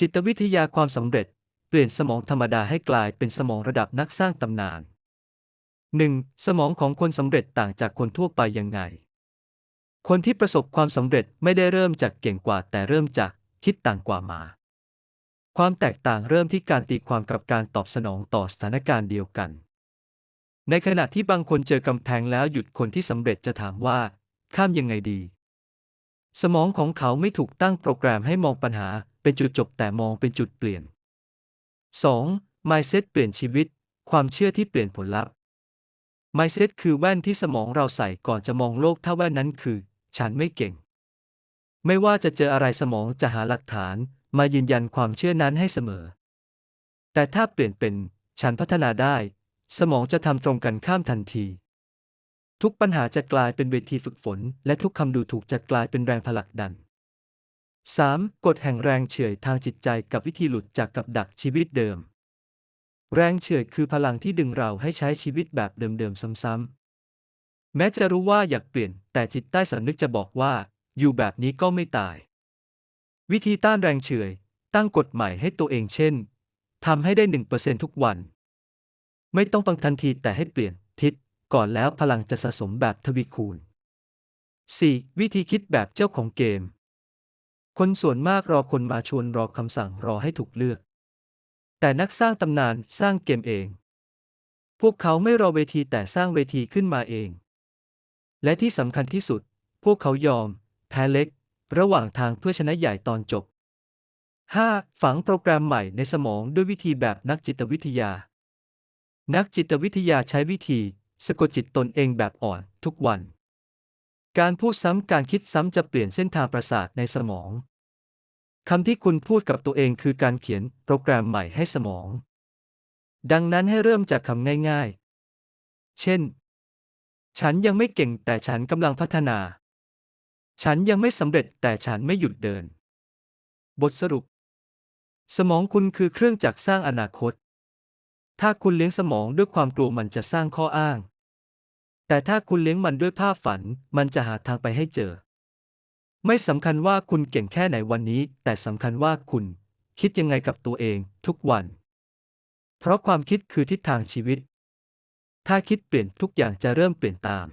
จิตวิทยาความสำเร็จ เปลี่ยนสมองธรรมดาให้กลายเป็นสมองระดับนักสร้างตำนาน 1. สมองของคนสำเร็จต่างจากคนทั่วไปยังไง คนที่ประสบความสำเร็จไม่ได้เริ่มจากเก่งกว่า แต่เริ่มจากคิดต่างกว่ามา ความแตกต่างเริ่มที่การตีความกับการตอบสนองต่อสถานการณ์เดียวกัน ในขณะที่บางคนเจอกำแพงแล้วหยุดคนที่สำเร็จจะถามว่า ข้ามยังไงดี สมองของเขาไม่ถูกตั้งโปรแกรมให้มองปัญหา เป็นจุดจบแต่มองเป็นจุดเปลี่ยน 2. mindset เปลี่ยนชีวิต ความเชื่อที่เปลี่ยนผลลัพธ์ mindset คือแว่นที่สมองเราใส่ก่อนจะมองโลกถ้าแว่นนั้นคือ ฉันไม่เก่ง ไม่ว่าจะเจออะไรสมองจะหาหลักฐาน มายืนยันความเชื่อนั้นให้เสมอ แต่ถ้าเปลี่ยนเป็น ฉันพัฒนาได้ สมองจะทำตรงกันข้ามทันที ทุกปัญหาจะกลายเป็นเวทีฝึกฝน และทุกคำดูถูกจะกลายเป็นแรงผลักดัน 3. กฎแห่งแรงเฉื่อยทางจิตใจกับวิธีหลุดจากกับดักชีวิตเดิม แรงเฉื่อยคือพลังที่ดึงเราให้ใช้ชีวิตแบบเดิมๆซ้ำๆ แม้จะรู้ว่าอยากเปลี่ยน แต่จิตใต้สำนึกจะบอกว่า อยู่แบบนี้ก็ไม่ตาย วิธีต้านแรงเฉื่อยตั้งกฎใหม่ให้ตัวเองเช่นทำให้ได้ 1%ทุกวัน ไม่ต้องปังทันทีแต่ให้เปลี่ยนทิศก่อนแล้วพลังจะสะสมแบบทวีคูณ 4. วิธีคิดแบบเจ้าของเกม คนส่วนมากรอคนมาชวนรอคำสั่งรอให้ถูกเลือก แต่นักสร้างตำนานสร้างเกมเอง พวกเขาไม่รอเวทีแต่สร้างเวทีขึ้นมาเอง และที่สำคัญที่สุด พวกเขายอม แพ้เล็ก ระหว่างทางเพื่อชนะใหญ่ตอนจบ 5. ฝังโปรแกรมใหม่ในสมองด้วยวิธีแบบนักจิตวิทยา นักจิตวิทยาใช้วิธี สะกดจิตตนเองแบบอ่อนทุกวัน การพูดซ้ำการคิดซ้ำจะเปลี่ยนเส้นทางประสาทในสมอง คำที่คุณพูดกับตัวเองคือการเขียนโปรแกรมใหม่ให้สมอง ดังนั้นให้เริ่มจากคำง่ายๆ เช่น ฉันยังไม่เก่งแต่ฉันกำลังพัฒนา ฉันยังไม่สำเร็จแต่ฉันไม่หยุดเดิน บทสรุป สมองคุณคือเครื่องจักรสร้างอนาคต ถ้าคุณเลี้ยงสมองด้วยความกลัวมันจะสร้างข้ออ้าง แต่ถ้าคุณเลี้ยงมันด้วยภาพฝัน มันจะหาทางไปให้เจอ ไม่สำคัญว่าคุณเก่งแค่ไหนวันนี้ แต่สำคัญว่าคุณ คิดยังไงกับตัวเองทุกวัน เพราะความคิดคือทิศทางชีวิต ถ้าคิดเปลี่ยนทุกอย่างจะเริ่มเปลี่ยนตาม